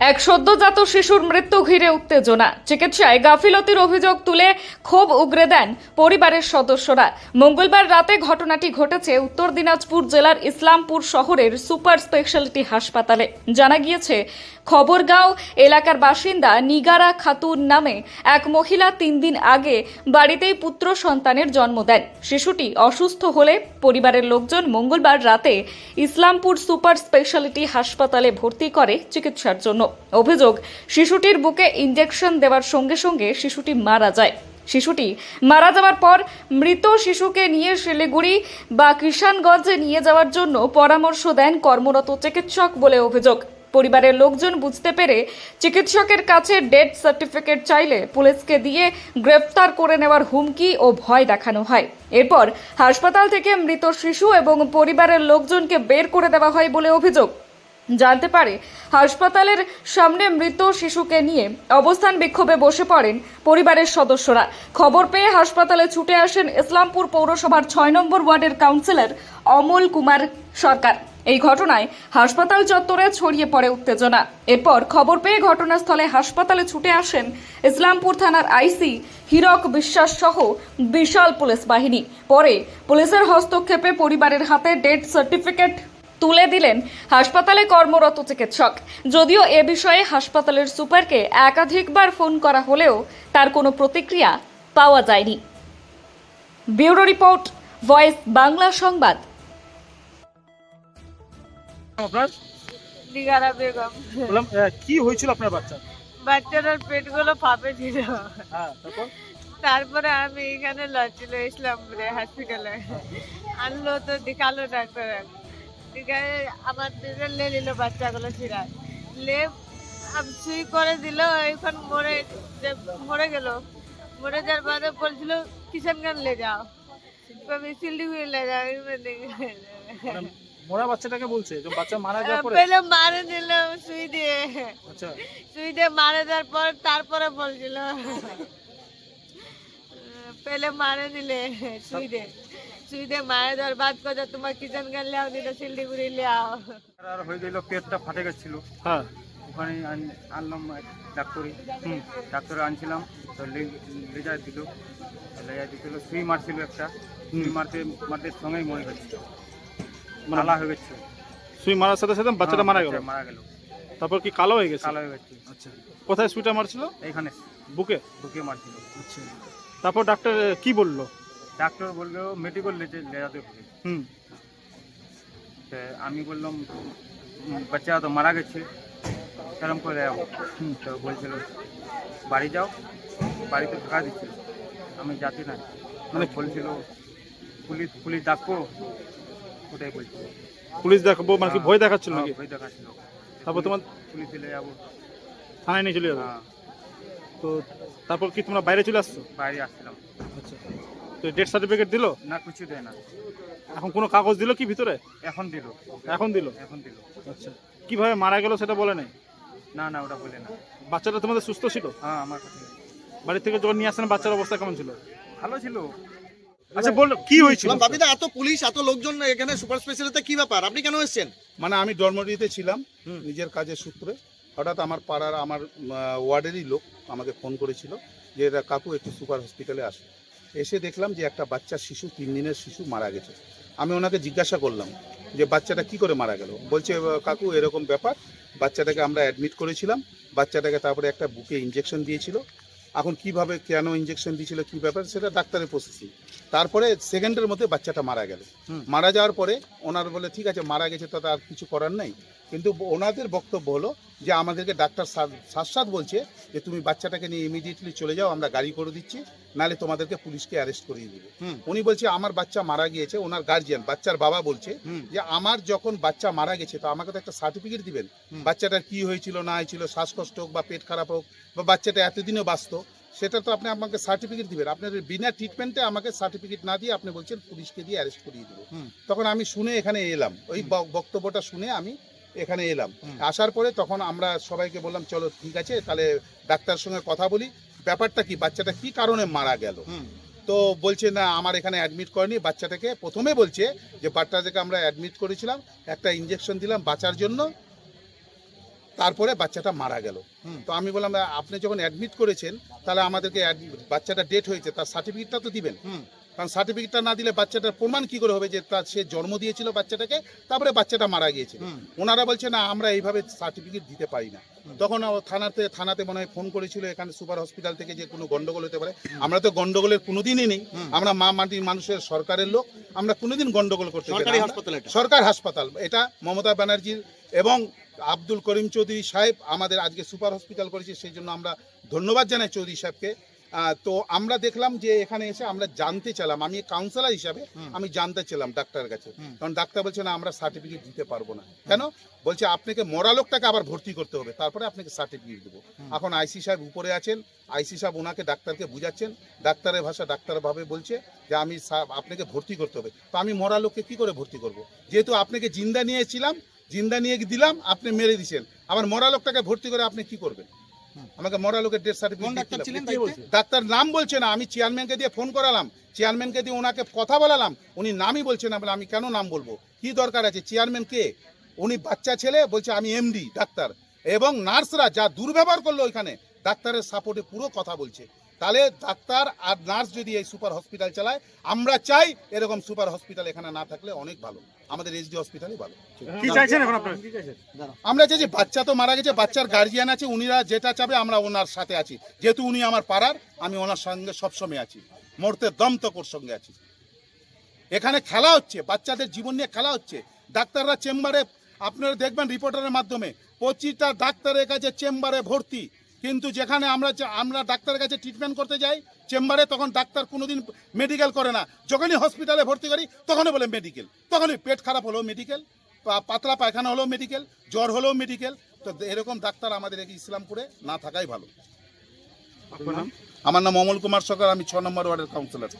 এক সদ্যজাত শিশুর মৃত্যু ঘিরে উত্তেজনা। চিকিৎসায় গাফিলতির অভিযোগ তুলে ক্ষোভ উগরে দেন পরিবারের সদস্যরা। মঙ্গলবার রাতে ঘটনাটি ঘটেছে উত্তর দিনাজপুর জেলার ইসলামপুর শহরের সুপার স্পেশালিটি হাসপাতালে। জানা গিয়েছে, খবরগাঁও এলাকার বাসিন্দা নিগারা খাতুন নামে এক মহিলা তিন দিন আগে বাড়িতেই পুত্র সন্তানের জন্ম দেন। শিশুটি অসুস্থ হলে পরিবারের লোকজন মঙ্গলবার রাতে ইসলামপুর সুপার স্পেশালিটি হাসপাতালে ভর্তি করে চিকিৎসার জন্য। অভিযোগ, শিশুটির বুকে ইঞ্জেকশন দেওয়ার সঙ্গে সঙ্গে শিশুটি মারা যায়। শিশুটি মারা যাওয়ার পর মৃত শিশুকে নিয়ে শিলিগুড়ি বা কিষানগঞ্জে নিয়ে যাওয়ার জন্য পরামর্শ দেন কর্মরত চিকিৎসক বলে অভিযোগ। পরিবারের লোকজন বুঝতে পেরে চিকিৎসকের কাছে ডেথ সার্টিফিকেট চাইলে পুলিশকে দিয়ে গ্রেফতার করে নেওয়ার হুমকি ও ভয় দেখানো হয়। এরপর হাসপাতাল থেকে মৃত শিশু এবং পরিবারের লোকজনকে বের করে দেওয়া হয় বলে অভিযোগ। জানতে পারে। হাসপাতালের সামনে মৃত শিশুকে নিয়ে অবস্থান বিক্ষোভে বসে পড়েন পরিবারের সদস্যরা। খবর পেয়ে হাসপাতালে ছুটে আসেন ইসলামপুর পৌরসভার ছয় নম্বর ওয়ার্ডের কাউন্সিলর অমল কুমার সরকার। এই ঘটনায় হাসপাতাল চত্বরে ছড়িয়ে পড়ে উত্তেজনা। এরপর খবর পেয়ে ঘটনাস্থলে হাসপাতালে ছুটে আসেন ইসলামপুর থানার আইসি হীরক বিশ্বাস সহ বিশাল পুলিশ বাহিনী। পরে পুলিশের হস্তক্ষেপে পরিবারের হাতে ডেথ সার্টিফিকেট তুলে দিলেন হাসপাতালে কর্মরত চিকিৎসক। যদিও এ বিষয়ে হাসপাতালের সুপারকে একাধিকবার ফোন করা হলেও তার কোনো প্রতিক্রিয়া পাওয়া যায়নি। ব্যুরো রিপোর্ট ভয়েস বাংলা সংবাদ। আপনার? দিঘারা বেগম। বললাম আহ, কি হয়েছিল আপনার বাচ্চা বাচ্চাটার পেটগুলো ফাঁপে ছিল। হ্যাঁ তারপর? তারপরে আমি এখানে লড়ছিল ইসলামপুরে হসপিটালে আনলো তো দেখাল ডাক্তার আমার দিকে লে নিল বাচ্চাগুলো ছিঁড়া লে সুই করে দিল এখন মরে মরে গেল। মরে যাওয়ার বাদে বলছিল কিষানগঞ্জ লে যাও। শিলিগুড়ি লে যাও মোরা বাচ্চাটাকে বলছে যে বাচ্চা মারা যাওয়ার পরে? পেলে মারে দিল সুই দিয়ে। আচ্ছা। সুই দিয়ে মারা দেওয়ার পর তারপরে বলছিল। পেলে মারে দিলে সুই দে দিয়ে মারে দেওয়ার বাদ কথা তোমার কিচেন গান লিয়াও দিলে শিলিগুড়ি লিয়াও আর হয়ে গেল পেটটা ফাটে গেছিল। হ্যাঁ। ওখানে আনলাম ডাক্তারি। হুম। ডাক্তার আনছিলাম তো লেজার দিল। লেজার দিছিল সুই মারছিল একটা। সুই মারতে মারতে সঙ্গেই মরে গেছে। মানে কালা হয়ে গেছে। সুই মারার সাথে সাথে বাচ্চাটা হ্যাঁ, মারা গেল। মারা গেল। তারপর কি কালো হয়ে গেছে? কালো হয়ে গেছে। আচ্ছা। কোথায় সুইটা মারছিল? এখানে বুকে? বুকে মারছিল। আচ্ছা। তারপর ডাক্তার কি বলল? ডাক্তার বলল মেডিকেল লেজে লেজাতে হবে হুম। তো আমি বললাম বাচ্চা তো মারা গেছে সেরকম করে যাব হুম। তো বলছিল বাড়ি যাও বাড়িতে থাকা দিচ্ছিল আমি যাতে না। মানে বলছিল পুলিশ পুলিশ ডাকবো? ওটাই বলছিল পুলিশ দেখাবো মানে কি ভয় দেখাচ্ছিল নাকি? ভয় দেখাচ্ছিল। তারপর তোমার পুলিশ চলে যাব। থানায় নিয়ে চলে যাবে? হ্যাঁ। তো তারপর কি তোমরা বাইরে চলে আসছো? বাইরে আসছিলাম। তো ডেথ সার্টিফিকেট দিলো? না কিছু দেয় না। এখন কোনো কাগজ দিলো কি ভিতরে? এখন দিল। এখন দিলো? এখন দিল। আচ্ছা। কীভাবে মারা গেল সেটা বলে নাই? না না ওটা বলে না। বাচ্চাটা তোমাদের সুস্থ ছিল? হ্যাঁ আমার কাছে। বাড়ি থেকে যখন নিয়ে আসেন বাচ্চার অবস্থা কেমন ছিল? ভালো ছিল। আচ্ছা বল কি হয়েছিল? বাপিদা এত পুলিশ এত লোকজন এখানে সুপার স্পেশালিতে কি ব্যাপার? আপনি কেন এসেছেন? মানে আমি ডরমডিতে ছিলাম নিজের কাজের সূত্রে। হঠাৎ আমার পাড়ার আমার ওয়ার্ডেরই লোক আমাকে ফোন করেছিল যে এরা কাকু একটু সুপার হসপিটালে আসো। এসে দেখলাম যে একটা বাচ্চা শিশু তিন দিনের শিশু মারা গেছে। আমি ওনাকে জিজ্ঞাসা করলাম যে বাচ্চাটা কি করে মারা গেল? বলছে কাকু এরকম ব্যাপার। বাচ্চাটাকে আমরা অ্যাডমিট করেছিলাম। বাচ্চাটাকে তারপরে একটা বুকে ইঞ্জেকশন দিয়েছিল। এখন কীভাবে কেন ইঞ্জেকশন দিয়েছিল কি ব্যাপার সেটা ডাক্তারের প্রসেসিং তারপরে সেকেন্ডের মধ্যে বাচ্চাটা মারা গেল। মারা যাওয়ার পরে ওনার বলে ঠিক আছে মারা গেছে তো আর কিছু করার নেই। কিন্তু ওনাদের বক্তব্য হলো যে আমাদেরকে ডাক্তার সাত বলছে যে তুমি বাচ্চাটাকে নিয়ে ইমিডিয়েটলি চলে যাও আমরা গাড়ি করে দিচ্ছি নালে তোমাদেরকে পুলিশকে অ্যারেস্ট করিয়ে দিবে। উনি বলছে আমার বাচ্চা মারা গিয়েছে। ওনার গার্জিয়ান বাচ্চার বাবা বলছে যে আমার যখন বাচ্চা মারা গেছে তো আমাকে তো একটা সার্টিফিকেট দিবেন। বাচ্চাটার কি হয়েছিল না হয়েছিল শ্বাসকষ্ট হোক বা পেট খারাপ হোক বা বাচ্চাটা এতদিনও বাঁচত সেটা তো আপনি আমাকে সার্টিফিকেট দিবেন। আপনার বিনা ট্রিটমেন্টে আমাকে সার্টিফিকেট না দিয়ে আপনি বলছেন পুলিশকে দিয়ে অ্যারেস্ট করিয়ে দেবো। তখন আমি শুনে এখানে এলাম। ওই বক্তব্যটা শুনে আমি এখানে এলাম। আসার পরে তখন আমরা সবাইকে বললাম চলো ঠিক আছে তাহলে ডাক্তার সঙ্গে কথা বলি। ব্যাপারটা কি বাচ্চাটা কি কারণে মারা গেল? তো বলছে না আমার এখানে অ্যাডমিট করেনি। বাচ্চাটাকে প্রথমে বলছে যে বাচ্চাটাকে আমরা অ্যাডমিট করেছিলাম একটা ইঞ্জেকশন দিলাম বাঁচার জন্য। তারপরে বাচ্চাটা মারা গেল। তো আমি বললাম আপনি যখন অ্যাডমিট করেছেন তাহলে আমাদেরকে বাচ্চাটা ডেট হয়েছে তার সার্টিফিকেটটা তো দিবেন। হুম। কারণ সার্টিফিকেটটা না দিলে বাচ্চাটার প্রমাণ কি করে হবে যে তার সে জন্ম দিয়েছিল বাচ্চাটাকে? তারপরে বাচ্চাটা মারা গিয়েছে ওনারা বলছে না আমরা এইভাবে সার্টিফিকেট দিতে পারি না। তখন থানাতে থানাতে মনে হয় ফোন করেছিল এখানে সুপার হসপিটাল থেকে যে কোনো গন্ডগোল হতে পারে। আমরা তো গন্ডগোলের কোনোদিনই নেই। আমরা মা মাটির মানুষের সরকারের লোক। আমরা কোনোদিন গন্ডগোল করতে না। সরকারি হাসপাতাল সরকার হাসপাতাল। এটা মমতা ব্যানার্জির এবং আব্দুল করিম চৌধুরী সাহেব আমাদের আজকে সুপার হসপিটাল করেছে। সেই জন্য আমরা ধন্যবাদ জানাই চৌধুরী সাহেবকে। তো আমরা দেখলাম যে এখানে এসে আমরা জানতে চাইলাম আমি কাউন্সিলর হিসাবে আমি জানতে চাইলাম ডাক্তারের কাছে। কারণ ডাক্তার বলছে না আমরা সার্টিফিকেট দিতে পারব না। কেন? বলছে আপনাকে মরা লোকটাকে আবার ভর্তি করতে হবে তারপরে আপনাকে সার্টিফিকেট দেবো। এখন আইসি সাহেব উপরে আছেন আইসি সাহেব ওনাকে ডাক্তারকে বুঝাচ্ছেন ডাক্তারের ভাষা ডাক্তার ভাবে বলছে যে আমি আপনাকে ভর্তি করতে হবে। তো আমি মরা লোককে কি করে ভর্তি করব? যেহেতু আপনাকে জিন্দা নিয়েছিলাম জিন্দা নিয়ে দিলাম আপনি মেরে দিছেন। আবার মরা লোকটাকে ভর্তি করে আপনি কি করবেন। আমাকে মরা লোকের ডেথ সার্টিফিকেট কে ডাক্তার নাম বলছে না আমি চেয়ারম্যানকে দিয়ে ফোন করালাম। চেয়ারম্যানকে দিয়ে ওনাকে কথা বলালাম উনি নামই বলছে না বলে আমি কেন নাম বলব? কি দরকার আছে? চেয়ারম্যান কে? উনি বাচ্চা ছেলে বলছে আমি এমডি ডাক্তার। এবং নার্সরা যা দুর্ব্যবহার করল ওইখানে ডাক্তারের সাপোর্টে পুরো কথা বলছে। তাহলে ডাক্তার আর নার্স যদি এই সুপার হসপিটাল চালায় আমরা চাই এরকম সুপার হসপিটাল এখানে না থাকলে অনেক ভালো। আমাদের এসডি হসপিটালই ভালো। কি চাইছেন এখন আপনারা? আমরা চাইছি বাচ্চা তো মারা গেছে বাচ্চার গার্জিয়ান আছে উনিরা যেটা চাবে আমরা ওনার সাথে আছি। যেহেতু উনি আমার পাড়ার আমি ওনার সঙ্গে সবসময় আছি। মরতে দম তক ওর সঙ্গে আছি। এখানে খেলা হচ্ছে বাচ্চাদের জীবন নিয়ে খেলা হচ্ছে। ডাক্তাররা চেম্বারে আপনারা দেখবেন রিপোর্টারের মাধ্যমে পঁচিশটা ডাক্তারের কাছে চেম্বারে ভর্তি। কিন্তু যেখানে আমরা আমরা ডাক্তারের কাছে ট্রিটমেন্ট করতে যাই চেম্বারে তখন ডাক্তার কোনোদিন মেডিকেল করে না। যখনই হসপিটালে ভর্তি করি তখনই বলে মেডিকেল তখনই পেট খারাপ হলেও মেডিকেল পাতলা পায়খানা হলেও মেডিকেল জ্বর হলেও মেডিকেল তো এরকম ডাক্তার আমাদের ইসলামপুরে না থাকাই ভালো। আমার নাম অমল কুমার সরকার আমি ছ নম্বর ওয়ার্ডের কাউন্সিলর